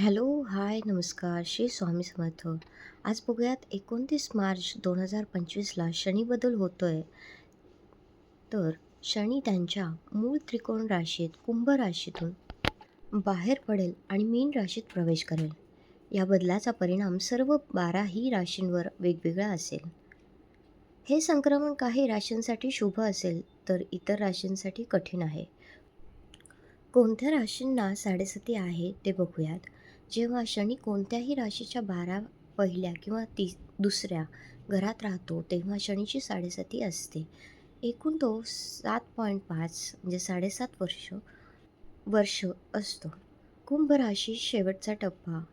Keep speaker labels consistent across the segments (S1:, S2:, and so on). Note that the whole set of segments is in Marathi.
S1: हॅलो, हाय, नमस्कार. श्री स्वामी समर्थ. आज बघूयात 29 मार्च 2025ला शनी बदल होतोय. तर शनी त्यांच्या मूळ त्रिकोण राशीत कुंभ राशीतून बाहेर पडेल आणि मीन राशीत प्रवेश करेल. या बदलाचा परिणाम सर्व बाराही राशींवर वेगवेगळा असेल. हे संक्रमण काही राशींसाठी शुभ असेल तर इतर राशींसाठी कठीण आहे. कोणत्या राशींना साडेसती आहे ते बघूयात. जेव्हा शनी कोणत्याही राशीच्या बारा पहिल्या किंवा ती दुसऱ्या घरात राहतो तेव्हा शनीची साडेसाती असते. एकूण तो सात पॉईंट पाच म्हणजे साडेसात वर्ष वर्ष असतो. कुंभ राशी शेवटचा टप्पा,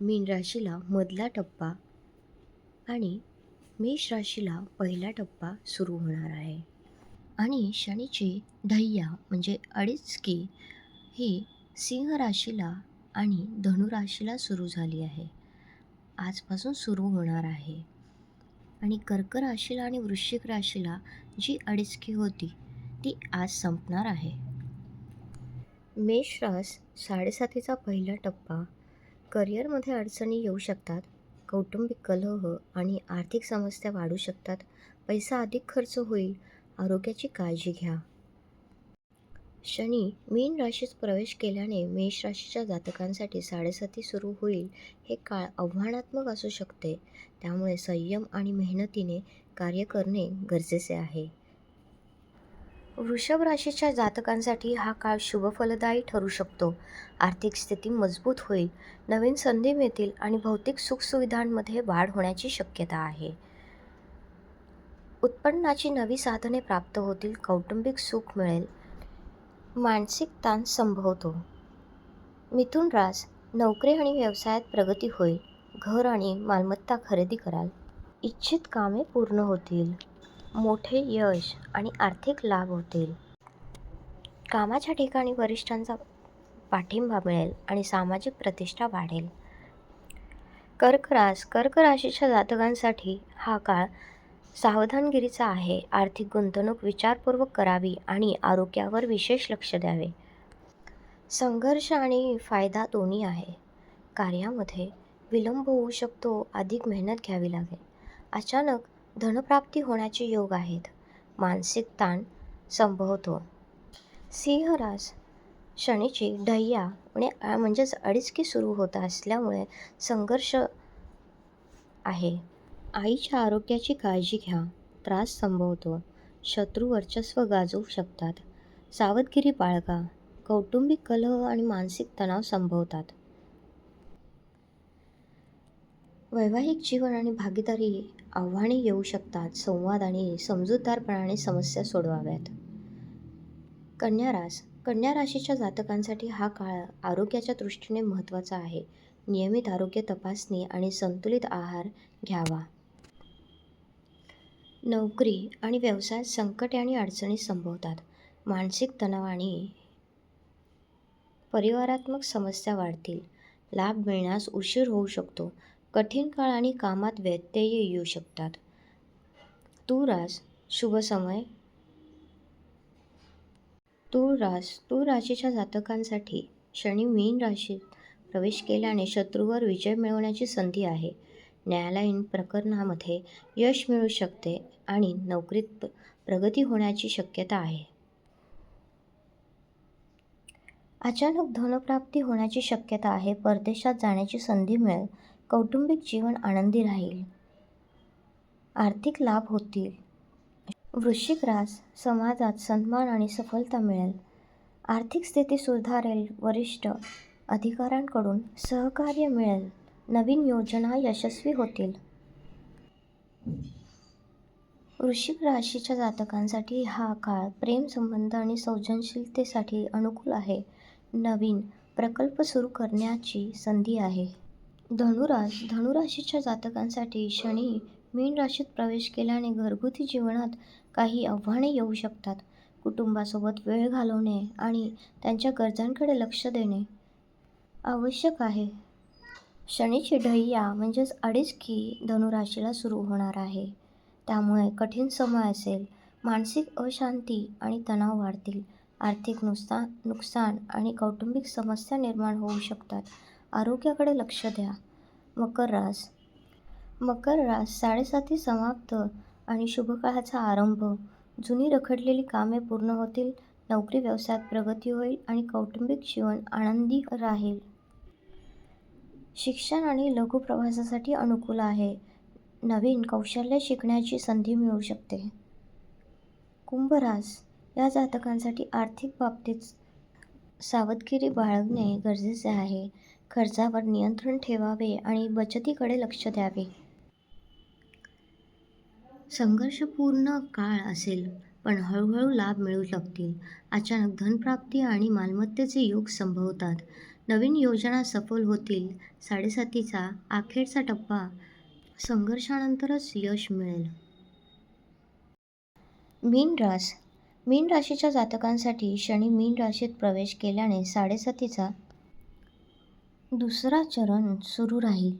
S1: मीन राशीला मधला टप्पा आणि मेष राशीला पहिला टप्पा सुरू होणार आहे. आणि शनीची ढैया म्हणजे अडीचकी ही सिंह राशीला आणि धनुराशीला सुरू झाली आहे. आजपासून सुरू होणार आहे. आणि कर्क राशीला आणि वृश्चिक राशीला जी अडचकी होती ती आज संपणार आहे. मेष रास साडेसातीचा पहिला टप्पा करिअरमध्ये अडचणी येऊ शकतात. कौटुंबिक कलह आणि आर्थिक समस्या वाढू शकतात. पैसा अधिक खर्च होईल. आरोग्याची काळजी घ्या. शनी मीन राशीत प्रवेश केल्याने मेष राशीच्या जातकांसाठी साडेसाती सुरू होईल. हे काळ आव्हानात्मक असू शकते. त्यामुळे संयम आणि मेहनतीने कार्य करणे गरजेचे आहे. वृषभ राशीच्या जातकांसाठी हा काळ शुभफलदायी ठरू शकतो. आर्थिक स्थिती मजबूत होईल. नवीन संधी मिळतील आणि भौतिक सुखसुविधांमध्ये वाढ होण्याची शक्यता आहे. उत्पन्नाची नवी साधने प्राप्त होतील. कौटुंबिक सुख मिळेल. मानसिक ताण संभवतो. मिथुन रास नोकरी आणि व्यवसायात प्रगती होईल. घर आणि मालमत्ता खरेदी कराल. इच्छित कामे पूर्ण होतील. मोठे यश आणि आर्थिक लाभ होतील. कामाच्या ठिकाणी वरिष्ठांचा पाठिंबा मिळेल आणि सामाजिक प्रतिष्ठा वाढेल. कर्क रास कर्क राशीच्या जातकांसाठी हा काळ सावधानगिरीचा आहे. आर्थिक गुंतवणूक विचारपूर्वक करावी आणि आरोग्यावर विशेष लक्ष द्यावे. संघर्ष आणि फायदा दोन्ही आहे. कार्यामध्ये विलंब होऊ शकतो. अधिक मेहनत घ्यावी लागेल. अचानक धनप्राप्ती होण्याचे योग आहेत. मानसिक ताण संभवतो. सिंहरास शनीची ढय्या म्हणजे म्हणजेच अडीचकी सुरू होत असल्यामुळे संघर्ष आहे. आईच्या आरोग्याची काळजी घ्या. त्रास संभवतो. शत्रू वर्चस्व गाजवू शकतात. सावधगिरी बाळगा. कौटुंबिक कलह आणि मानसिक तणाव संभवतात. वैवाहिक जीवन आणि भागीदारी आव्हाने येऊ शकतात. संवाद आणि समजूतदारपणाने समस्या सोडवाव्यात. कन्या रास कन्या राशीच्या जातकांसाठी हा काळ आरोग्याच्या दृष्टीने महत्त्वाचा आहे. नियमित आरोग्य तपासणी आणि संतुलित आहार घ्यावा. नोकरी आणि व्यवसायात संकटे आणि अडचणी संभवतात. मानसिक तणाव आणि परिवारात्मक समस्या वाढतील. लाभ मिळण्यास उशीर होऊ शकतो. कठीण काळ आणि कामात व्यत्यय येऊ शकतात. तूळ रास शुभ समय तूळ रास तूळ राशीच्या जातकांसाठी शनी मीन राशीत प्रवेश केल्याने शत्रूवर विजय मिळवण्याची संधी आहे. न्यायालयीन प्रकरणामध्ये यश मिळू शकते आणि नोकरीत प्रगती होण्याची शक्यता आहे. अचानक धनप्राप्ती होण्याची शक्यता आहे. परदेशात जाण्याची संधी मिळेल. कौटुंबिक जीवन आनंदी राहील. आर्थिक लाभ होतील. वृश्चिक रास समाजात सन्मान आणि सफलता मिळेल. आर्थिक स्थिती सुधारेल. वरिष्ठ अधिकाऱ्यांकडून सहकार्य मिळेल. नवीन योजना यशस्वी होतील. वृश्चिक राशीच्या जातकांसाठी हा काळ प्रेमसंबंध आणि सृजनशीलतेसाठी अनुकूल आहे. नवीन प्रकल्प सुरू करण्याची संधी आहे. धनुराश धनुराशीच्या जातकांसाठी शनी मीन राशीत प्रवेश केल्याने घरगुती जीवनात काही आव्हाने येऊ शकतात. कुटुंबासोबत वेळ घालवणे आणि त्यांच्या गरजांकडे लक्ष देणे आवश्यक आहे. शनीची ढैया म्हणजेच अडीचकी की धनुराशीला सुरू होणार आहे. त्यामुळे कठीण समय असेल. मानसिक अशांती आणि तणाव वाढतील. आर्थिक नुकसान नुकसान आणि कौटुंबिक समस्या निर्माण होऊ शकतात आरोग्याकडे लक्ष द्या मकर रास मकर रास साडेसाती समाप्त आणि शुभकाळाचा आरंभ जुनी रखडलेली कामे पूर्ण होतील नोकरी व्यवसायात प्रगती होईल आणि कौटुंबिक जीवन आनंदी राहील शिक्षण आणि लघु प्रवासासाठी अनुकूल आहे. नवीन कौशल्य शिकण्याची संधी मिळू शकते. कुंभरास या जातकांसाठी आर्थिक बाबतीत सावधगिरी बाळगणे गरजेचे आहे. खर्चावर नियंत्रण ठेवावे आणि बचतीकडे लक्ष द्यावे. संघर्षपूर्ण काळ असेल पण हळूहळू लाभ मिळू लागतील अचानक धनप्राप्ती आणि मालमत्तेचे योग संभवतात. नवीन योजना सफल होतील साडेसातीचा अखेरचा टप्पा संघर्षानंतरच यश मिळेल. मीन रास मीन राशीच्या जातकांसाठी शनी मीन राशीत प्रवेश केल्याने साडेसातीचा दुसरा चरण सुरू राहील.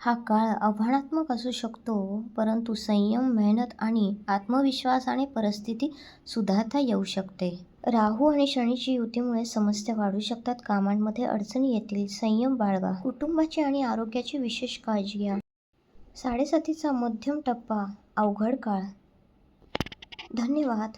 S1: हा काळ आव्हानात्मक असू शकतो परंतु संयम मेहनत आणि आत्मविश्वासाने परिस्थिती सुधारता येऊ शकते. राहू आणि शनीची युतीमुळे समस्या वाढू शकतात. कामांमध्ये अडचणी येतील. संयम बाळगा. कुटुंबाची आणि आरोग्याची विशेष काळजी घ्या. साडेसातीचा मध्यम टप्पा. अवघड काळ. धन्यवाद.